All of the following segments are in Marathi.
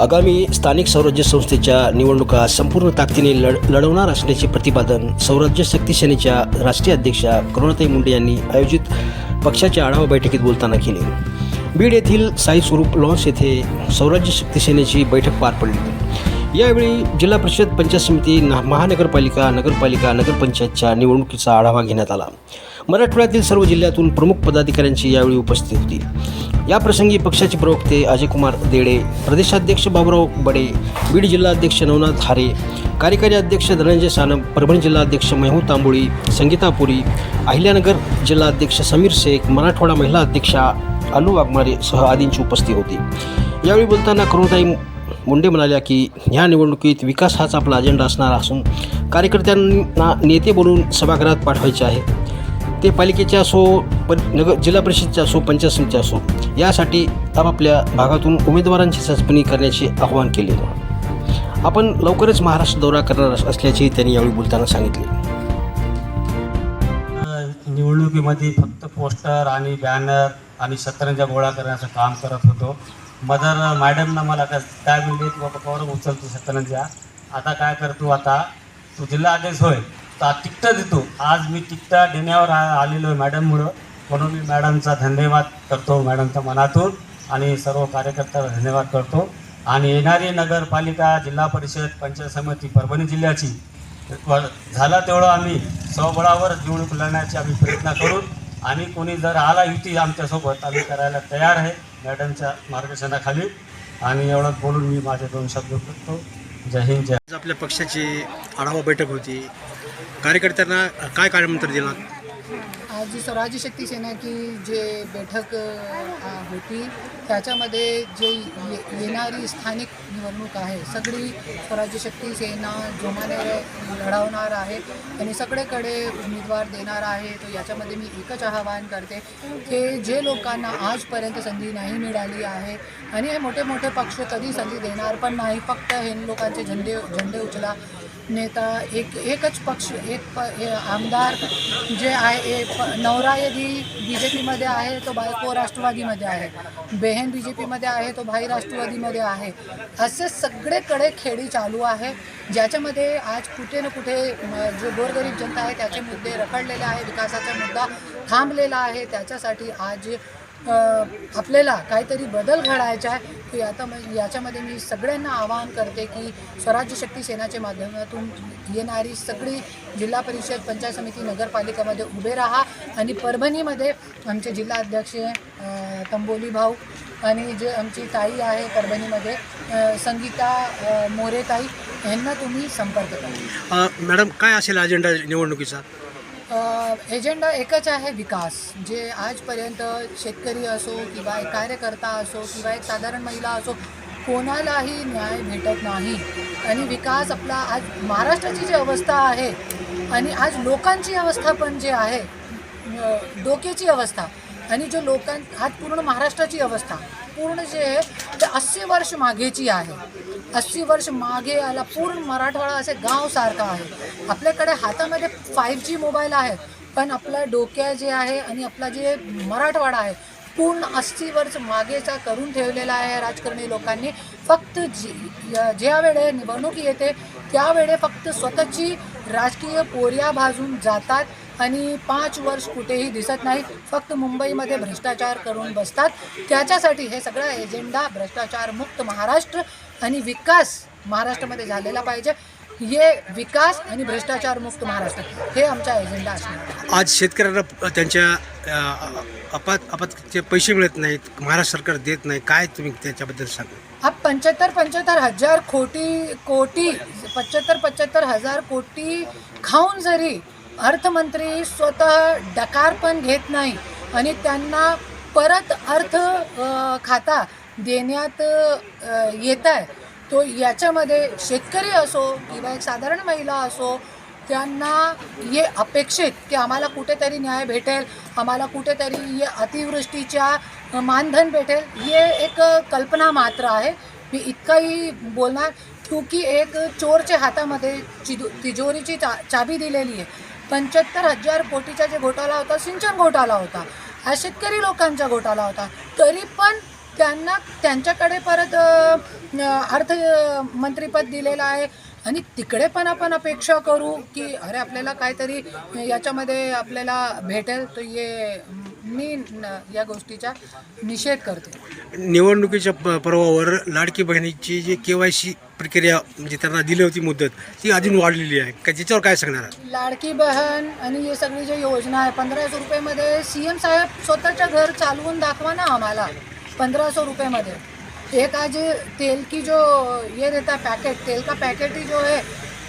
आगामी स्थानिक स्वराज्य संस्थेच्या निवडणुका संपूर्ण ताकदीने लढ लढवणार असल्याचे प्रतिपादन स्वराज्य शक्ती सेनेच्या राष्ट्रीय अध्यक्षा करुणाताई मुंडे यांनी आयोजित पक्षाच्या आढावा बैठकीत बोलताना केले. बीड येथील साई स्वरूप लॉन्स येथे स्वराज्य शक्ती सेनेची बैठक पार पडली. यावेळी जिल्हा परिषद पंचायत समिती महानगरपालिका नगरपालिका नगरपंचायतच्या निवडणुकीचा आढावा घेण्यात आला. मराठवाड्यातील सर्व जिल्ह्यातून प्रमुख पदाधिकाऱ्यांची यावेळी उपस्थित होती. या प्रसंगी पक्षाचे प्रवक्ते अजयकुमार देडे प्रदेशाध्यक्ष बाबुराव बडे बीड जिल्हाध्यक्ष नवनाथ हारे कार्यकारी अध्यक्ष धनंजय सानप परभणी जिल्हाध्यक्ष मेहू तांबोळी संगीता पुरी अहिल्यानगर जिल्हाध्यक्ष समीर शेख मराठवाडा महिला अध्यक्षा अनु वाघमारे सह आदींची उपस्थिती होती. यावेळी बोलताना करुणाताई मुंडे म्हणाल्या की ह्या निवडणुकीत विकास हाच आपला अजेंडा असणार असून कार्यकर्त्यांना नेते बनवून सभागृहात पाठवायचे आहे. ते पालिकेचे असो पण नगर जिल्हा परिषदचे असो पंचायत समितीचे असो यासाठी आपापल्या भागातून उमेदवारांची चाचपणी करण्याचे आवाहन केले आपण लवकरच महाराष्ट्र दौरा करणार असल्याचे त्यांनी यावेळी बोलताना सांगितले. निवडणुकीमध्ये फक्त पोस्टर आणि बॅनर आणि शतरंजा गोळा करण्याचं काम करत होतो. मदर मॅडमनं मला काय काय बाबा कवर उचलतो शतरंजा आता काय करतो आता? तू जिल्हा अध्यक्ष होय. तिकटं देतो. आज मी तिकटा देण्यावर आलेलो आहे मॅडममुळं. म्हणून मी मॅडमचा धन्यवाद करतो मॅडमच्या मनातून आणि सर्व कार्यकर्त्याला धन्यवाद करतो. आणि येणारी नगरपालिका जिल्हा परिषद पंचायत समिती परभणी जिल्ह्याची व- झाला तेवढं आम्ही स्वबळावर निवडणूक लढण्याचे आम्ही प्रयत्न करू आणि कोणी जर आला युती आमच्यासोबत आम्ही करायला तयार आहे मॅडमच्या मार्गदर्शनाखाली. आणि एवढं बोलून मी माझे दोन शब्द करतो जय हिंद जय आपल्या पक्षाची आढावा बैठक होती. कार्यकर्त्यांना काय काळमंत्र दिला? आज स्वराज्य शक्ती सेना जे बैठक होती त्याच्यामध्ये जे ये येणारी स्थानिक निवडणूक आहे सगळी स्वराज्य शक्ती सेना जोमाने लढवणार आहे आणि सगळीकडे उमेदवार देणार आहे तर याच्यामध्ये मी एकच आवाहन करते की जे लोकांना आजपर्यंत संधी नाही मिळाली आहे आणि हे मोठे मोठे पक्ष कधी संधी देणार पण नाही फक्त हे लोकांचे झेंडे झेंडे उचला. नेता एक एकच पक्ष एक प आमदार जे आहे प नवरा यदि बी जे पीमध्ये आहे तो बायको राष्ट्रवादीमध्ये आहे. बेहेन बी जे पीमध्ये आहे तो भाई राष्ट्रवादीमध्ये आहे. असे सगळीकडे खेळी चालू आहे ज्याच्यामध्ये आज कुठे ना कुठे जो गोरगरीब जनता आहे त्याचे मुद्दे रखडलेले आहे विकासाचा मुद्दा थांबलेला आहे. त्याच्यासाठी आज आपल्याला काहीतरी बदल घडायचा आहे की आता याच्यामध्ये मी सगळ्यांना आवाहन करते की स्वराज्य शक्ती सेनाच्या माध्यमातून येणारी सगळी जिल्हा परिषद पंचायत समिती नगरपालिकामध्ये उभे राहा आणि परभणीमध्ये आमचे जिल्हा अध्यक्ष तंबोली भाऊ आणि जे आमची ताई आहे परभणीमध्ये संगीता मोरे ताई यांना तुम्ही संपर्क करा. मॅडम काय असेल अजेंडा निवडणुकीचा? एजेंडा एकच आहे विकास. जे आजपर्यंत शेतकरी असो किंवा एक कार्यकर्ता असो किंवा एक साधारण महिला असो कोणालाही न्याय भेटत नाही. आणि विकास आपला आज महाराष्ट्राची जी अवस्था आहे आणि आज लोकांची अवस्था पण जे आहे डोक्याची अवस्था आणि जो लोकां आज पूर्ण महाराष्ट्राची अवस्था पूर्ण जे आहे ते अस्सी वर्ष मागेची आहे. अस्सी वर्ष मागे आला पूर्ण मराठवाडा असे गावसारखा आहे. आपल्याकडे हातामध्ये फाईव्ह जी मोबाईल आहे. पण आपलं डोक्या जे आहे आणि आपला जे मराठवाडा आहे पूर्ण अस्सी वर्ष मागेचा करून ठेवलेला आहे राजकारणी लोकांनी. फक्त जी या- ज्या वेळे निवडणूक येते त्यावेळे फक्त स्वतःची राजकीय पोर्या भाजून जातात आणि पाच वर्ष कुठेही दिसत नाही. फक्त मुंबईमध्ये भ्रष्टाचार करून बसतात. त्याच्यासाठी हे सगळं एजेंडा भ्रष्टाचारमुक्त महाराष्ट्र आणि विकास महाराष्ट्रामध्ये झालेला पाहिजे. हे विकास आणि भ्रष्टाचार मुक्त महाराष्ट्र हे आमचा एजेंडा असणार. आज शेतकऱ्यांना त्यांच्या अपात अपातचे पैसे मिळत नाहीत महाराष्ट्र सरकार देत नाही काय तुम्ही त्याच्याबद्दल सांगा हा पंच्याहत्तर पंच्याहत्तर हजार कोटी कोटी पंच्याहत्तर पंच्याहत्तर हजार कोटी खाऊन जरी अर्थमंत्री स्वतः डकार पण घेत नाही आणि त्यांना परत अर्थ खाता देण्यात येत आहे तो याच्यामध्ये शेतकरी असो किंवा एक साधारण महिला असो त्यांना हे अपेक्षित की आम्हाला कुठेतरी न्याय भेटेल आम्हाला कुठेतरी हे अतिवृष्टीच्या मानधन भेटेल हे एक कल्पना मात्र आहे. मी इतकंही बोलणार क्योंकि एक चोरच्या हातामध्ये चिदो तिजोरीची चा चाबी दिलेली आहे. पंच्याहत्तर हजार कोटीचा जे घोटाळा होता सिंचन घोटाळा होता. हा शेतकरी लोकांचा घोटाळा होता. तरी पण त्यांना त्यांच्याकडे परत अ, अर्थ मंत्रीपद दिलेलं आहे. आणि तिकडे पण आपण अपेक्षा करू की अरे आपल्याला काहीतरी याच्यामध्ये आपल्याला भेटेल तर ये मी या गोष्टीचा निषेध करते. निवडणुकीच्या पर्वावर लाडकी बहिणीची जी के वाय सी प्रक्रिया म्हणजे त्यांना दिली होती मुदत ती अजून वाढलेली आहे. का त्याच्यावर काय सांगणार? लाडकी बहन आणि हे सगळी जी योजना आहे पंधराशे रुपयेमध्ये सी एम साहेब स्वतःच्या घर चालवून दाखवा ना आम्हाला. पंद्रह सौ रुपये में एक आज तेल की जो ये रहता है पैकेट तेल का पैकेट ही जो है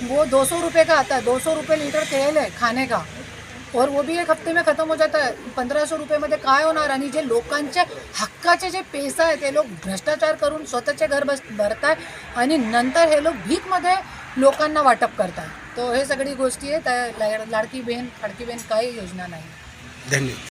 वो दो सौ रुपये का आता है. दो सौ रुपये लीटर तेल है खाने का. और वो भी एक हफ्ते में खत्म हो जाता है. पंधरा सौ रुपयेमध्ये काय होणार? आणि जे लोकांच्या हक्काचे जे पैसा आहे ते लोक भ्रष्टाचार करून स्वतःचे घर बस भरताय आणि नंतर हे लोक भीकमध्ये लोकांना वाटप करतात तो हे सगळी गोष्टी आहे त्या लाडकी बहीण लाडकी बहीण काही योजना नाही. धन्यवाद.